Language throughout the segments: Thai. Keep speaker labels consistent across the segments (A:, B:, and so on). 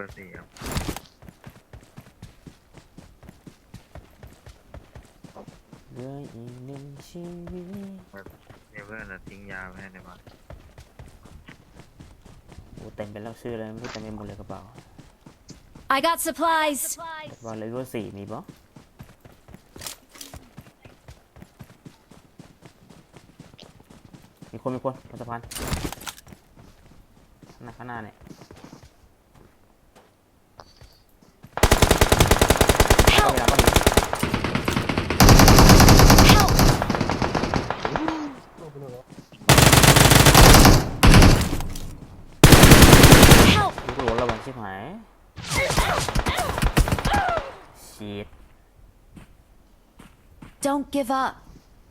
A: บอร์สี่ครับ
B: เหลืออีกหนึ่งชีวิต
A: เนี่ยเพื่อนอะทิ้งยาไว้ให้ในบ้าน
B: โอ้เต็มไปแล้วชื่อเลยไม่รู้เต็มไปหมดเลยกระเป๋า
C: I got supplies.
B: กระเป๋าเลเวลสี่มีปะมีคนมีคนบนสะพานข้างหน้าข้างหน้าเนี่ย ก็เวลาก็มี
C: Help!
D: ลงไปเลยเหรอ
C: Help!
B: ลูกหลงระวังชิบหายชีด
C: Don't give up.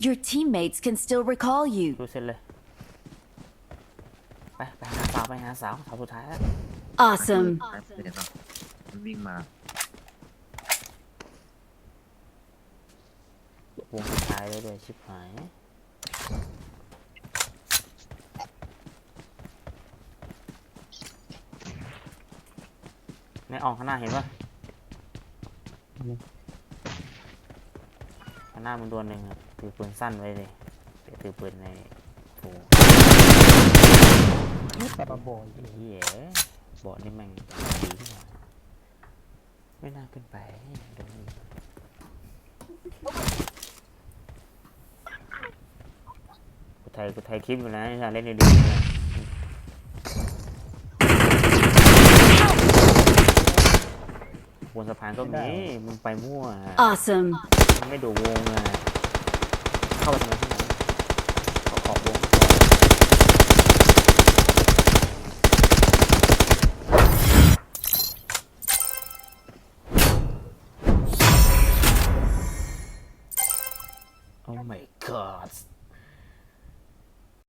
C: Your teammates can still recall you.
B: ดูเสร็จเลย ไป ไปหาสาวไปหาสาวสาวสุดท้ายแล้ว
C: Awesome.
A: แป๊บเดียวเนาะมันวิ่งมา ว
B: งสุดท้ายเลยด้วยชิบหาย ในอ่องข้างหน้าเห็นปะข้างหน้ามึงโดนหนึ่งอะถือปืนสั้นไว้เลยเดี๋ยวถือปืนในโถ
D: นี่แต่บอย
B: เหี้ยบอดนี่แม่งดีที่สุดไม่น่าขึ้นไปโดนยิง กูไทยกูไทยคลิปอยู่นะอย่าเล่นดีๆนะบนสะพานก็มีมึงไปมั่วอะ
C: Awesome.
B: มึงไม่ดูวงอะเข้าไปทำไมที่ไหนขอขอบวง Oh my god